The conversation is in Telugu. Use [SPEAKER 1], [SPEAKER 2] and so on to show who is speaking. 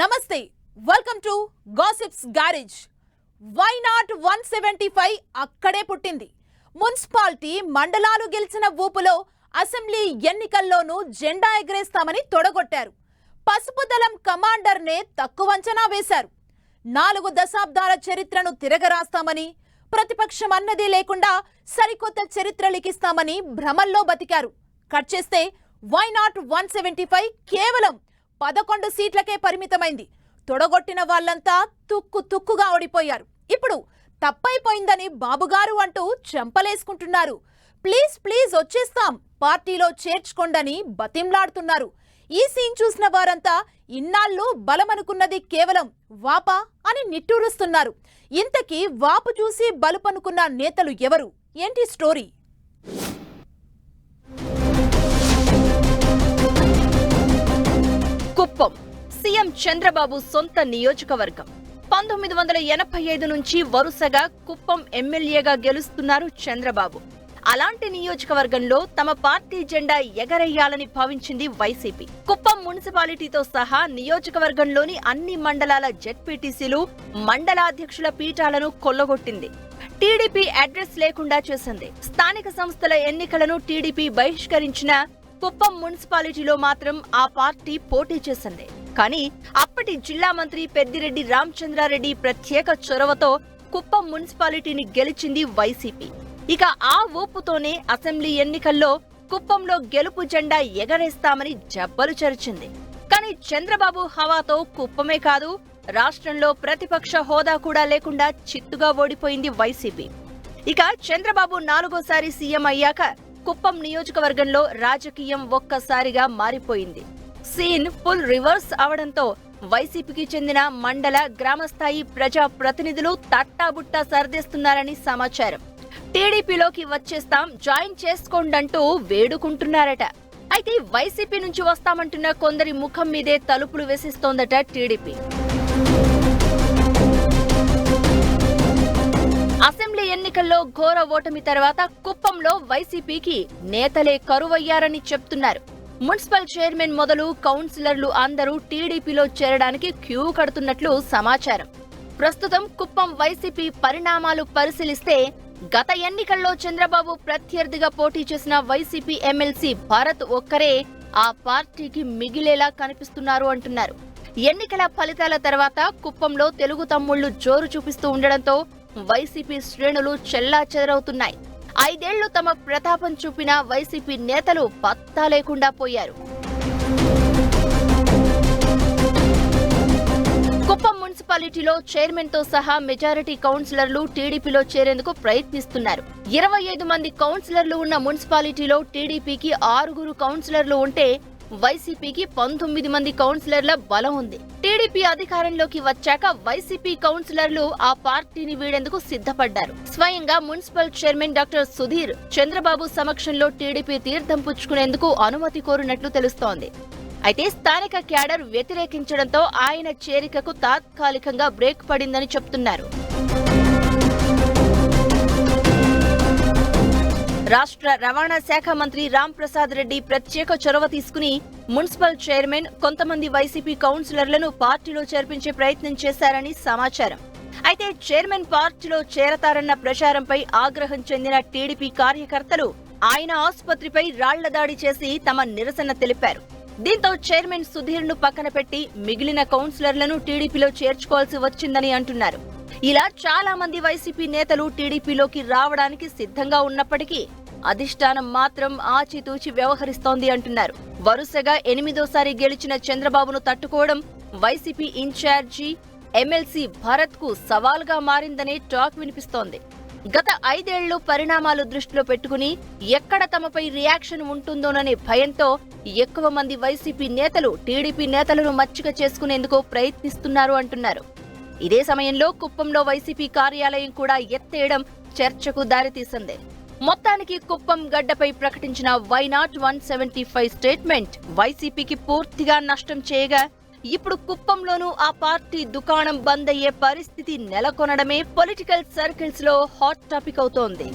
[SPEAKER 1] నమస్తే welcome to gossips garage why not one seventy five అక్కడే పుట్టింది? మున్సిపాలిటీ మండలాలు గెలిచిన ఊపులో అసెంబ్లీ ఎన్నికల్లోనూ జెండా ఎగరేస్తామని తొడగొట్టారు. పసుపు దళం కమాండర్నే తక్కువ అంచనా వేశారు. నాలుగు దశాబ్దాల చరిత్రను తిరగరాస్తామని ప్రతిపక్షం అన్నది లేకుండా సరికొత్త చరిత్ర లిఖిస్తామని భ్రమల్లో బతికారు. కట్ చేస్తే why not one seventy five కేవలం పదకొండు సీట్లకే పరిమితమైంది. తొడగొట్టిన వాళ్ళంతా తుక్కు తుక్కుగా ఓడిపోయారు. ఇప్పుడు తప్పైపోయిందని బాబుగారు అంటూ చెంపలేసుకుంటున్నారు. ప్లీజ్ ప్లీజ్ వచ్చేస్తాం. పార్టీలో చేర్చుకోండని బతింలాడుతున్నారు ఈ సీన్ చూసిన వారంతా ఇన్నాళ్ళు బలమనుకున్నది కేవలం వాపా అని నిట్టూరుస్తున్నారు. ఇంతకీ వాపు చూసి బలుపనుకున్న నేతలు ఎవరు? ఏంటి స్టోరీ?
[SPEAKER 2] కుప్పం. సీఎం చంద్రబాబు సొంత నియోజకవర్గం. పంతొమ్మిది వందల ఎనభై ఐదు నుంచి వరుసగా కుప్పం ఎమ్మెల్యేగా గెలుస్తున్నారు చంద్రబాబు. అలాంటి నియోజకవర్గంలో తమ పార్టీ జెండా ఎగరేయాలని భావించింది వైసీపీ. కుప్పం మున్సిపాలిటీతో సహా నియోజకవర్గంలోని అన్ని మండలాల జెడ్పీటీసీలు మండలాధ్యక్షుల పీఠాలను కొల్లగొట్టింది. టీడీపీ అడ్రస్ లేకుండా చేసింది. స్థానిక సంస్థల ఎన్నికలను టీడీపీ బహిష్కరించిన కుప్పం మున్సిపాలిటీలో మాత్రం ఆ పార్టీ పోటీ చేసింది. కానీ అప్పటి జిల్లా మంత్రి పెద్దిరెడ్డి రామచంద్రారెడ్డి ప్రత్యేక చొరవతో కుప్పం మున్సిపాలిటీని గెలిచింది వైసీపీ. ఇక ఆ ఊపుతోనే అసెంబ్లీ ఎన్నికల్లో కుప్పంలో గెలుపు జెండా ఎగరేస్తామని జబ్బలు చరిచింది. కానీ చంద్రబాబు హవాతో కుప్పమే కాదు రాష్ట్రంలో ప్రతిపక్ష హోదా కూడా లేకుండా చిత్తుగా ఓడిపోయింది వైసీపీ. ఇక చంద్రబాబు నాలుగోసారి సీఎం అయ్యాక కుప్పం నియోజకవర్గంలో రాజకీయం ఒక్కసారిగా మారిపోయింది. సీన్ ఫుల్ రివర్స్ అవడంతో వైసీపీకి చెందిన మండల గ్రామస్థాయి ప్రజా ప్రతినిధులు తట్టాబుట్టా సర్దేస్తున్నారని సమాచారం. టీడీపీలోకి వచ్చేస్తాం జాయిన్ చేసుకోండంటూ వేడుకుంటున్నారట. అయితే వైసీపీ నుంచి వస్తామంటున్న కొందరి ముఖం మీదే తలుపులు వేసిస్తోందట టీడీపీ. ఘోర ఓటమి తర్వాత కుప్పంలో వైసీపీకి నేతలే కరువయ్యారని చెప్తున్నారు. మున్సిపల్ చైర్మన్ మొదలు కౌన్సిలర్లు అందరూ టీడీపీలో చేరడానికి క్యూ కడుతున్నట్లు సమాచారం. ప్రస్తుతం కుప్పం వైసీపీ పరిణామాలు పరిశీలిస్తే గత ఎన్నికల్లో చంద్రబాబు ప్రత్యర్థిగా పోటీ చేసిన వైసీపీ ఎమ్మెల్సీ భారత్ ఒక్కరే ఆ పార్టీకి మిగిలేలా కనిపిస్తున్నారు అంటున్నారు. ఎన్నికల ఫలితాల తర్వాత కుప్పంలో తెలుగు తమ్ముళ్ళు జోరు చూపిస్తూ ఉండడంతో వైసీపీ శ్రేణులు చెల్లా చెదరవుతున్నాయి. ఐదేళ్ళు తమ ప్రతాపం చూపిన వైసీపీ నేతలు పత్తా లేకుండా పోయారు. కుప్పం మున్సిపాలిటీలో చైర్మన్తో సహా మెజారిటీ కౌన్సిలర్లు టీడీపీలో చేరేందుకు ప్రయత్నిస్తున్నారు. ఇరవై ఐదు మంది కౌన్సిలర్లు ఉన్న మున్సిపాలిటీలో టీడీపీకి ఆరుగురు కౌన్సిలర్లు ఉంటే వైసీపీకి పంతొమ్మిది మంది కౌన్సిలర్ల బలం ఉంది. టీడీపీ అధికారంలోకి వచ్చాక వైసీపీ కౌన్సిలర్లు ఆ పార్టీని వీడేందుకు సిద్ధపడ్డారు. స్వయంగా municipal chairman doctor Sudheer Chandrababu సమక్షంలో టీడీపీ తీర్థం పుచ్చుకునేందుకు అనుమతి కోరినట్లు తెలుస్తోంది. అయితే స్థానిక క్యాడర్ వ్యతిరేకించడంతో ఆయన చేరికకు తాత్కాలికంగా బ్రేక్ పడిందని చెప్తున్నారు. రాష్ట్ర రవాణా శాఖ మంత్రి రామ్ ప్రసాద్ రెడ్డి ప్రత్యేక చొరవ తీసుకుని మున్సిపల్ చైర్మన్ కొంతమంది వైసీపీ కౌన్సిలర్లను పార్టీలో చేర్పించే ప్రయత్నం చేశారని సమాచారం. అయితే చైర్మన్ పార్టీలో చేరతారన్న ప్రచారంపై ఆగ్రహం చెందిన టీడీపీ కార్యకర్తలు ఆయన ఆసుపత్రిపై రాళ్ళ దాడి చేసి తమ నిరసన తెలిపారు. దీంతో చైర్మన్ సుధీర్ను పక్కన పెట్టి మిగిలిన కౌన్సిలర్లను టీడీపీలో చేర్చుకోవాల్సి వచ్చిందని అంటున్నారు. ఇలా చాలా మంది వైసీపీ నేతలు టీడీపీలోకి రావడానికి సిద్ధంగా ఉన్నప్పటికీ అధిష్టానం మాత్రం ఆచితూచి వ్యవహరిస్తోంది అంటున్నారు. వరుసగా ఎనిమిదోసారి గెలిచిన చంద్రబాబును తట్టుకోవడం వైసీపీ ఇన్ఛార్జి ఎమ్మెల్సీ భరత్కు సవాల్గా మారిందనే టాక్ వినిపిస్తోంది. గత ఐదేళ్ళు పరిణామాలు దృష్టిలో పెట్టుకుని ఎక్కడ తమపై రియాక్షన్ ఉంటుందోననే భయంతో ఎక్కువ మంది వైసీపీ నేతలు టీడీపీ నేతలను మచ్చిక చేసుకునేందుకు ప్రయత్నిస్తున్నారు అంటున్నారు. ఇదే సమయంలో కుప్పంలో వైసీపీ కార్యాలయం కూడా ఎత్తేయడం చర్చకు దారితీసింది. మొత్తానికి కుప్పం గడ్డపై ప్రకటించిన why not one seventy five statement వైసీపీకి పూర్తిగా నష్టం చేయగా ఇప్పుడు కుప్పంలోనూ ఆ పార్టీ దుకాణం బంద్ అయ్యే పరిస్థితి నెలకొనడమే పొలిటికల్ సర్కిల్స్లో హాట్ టాపిక్ అవుతోంది.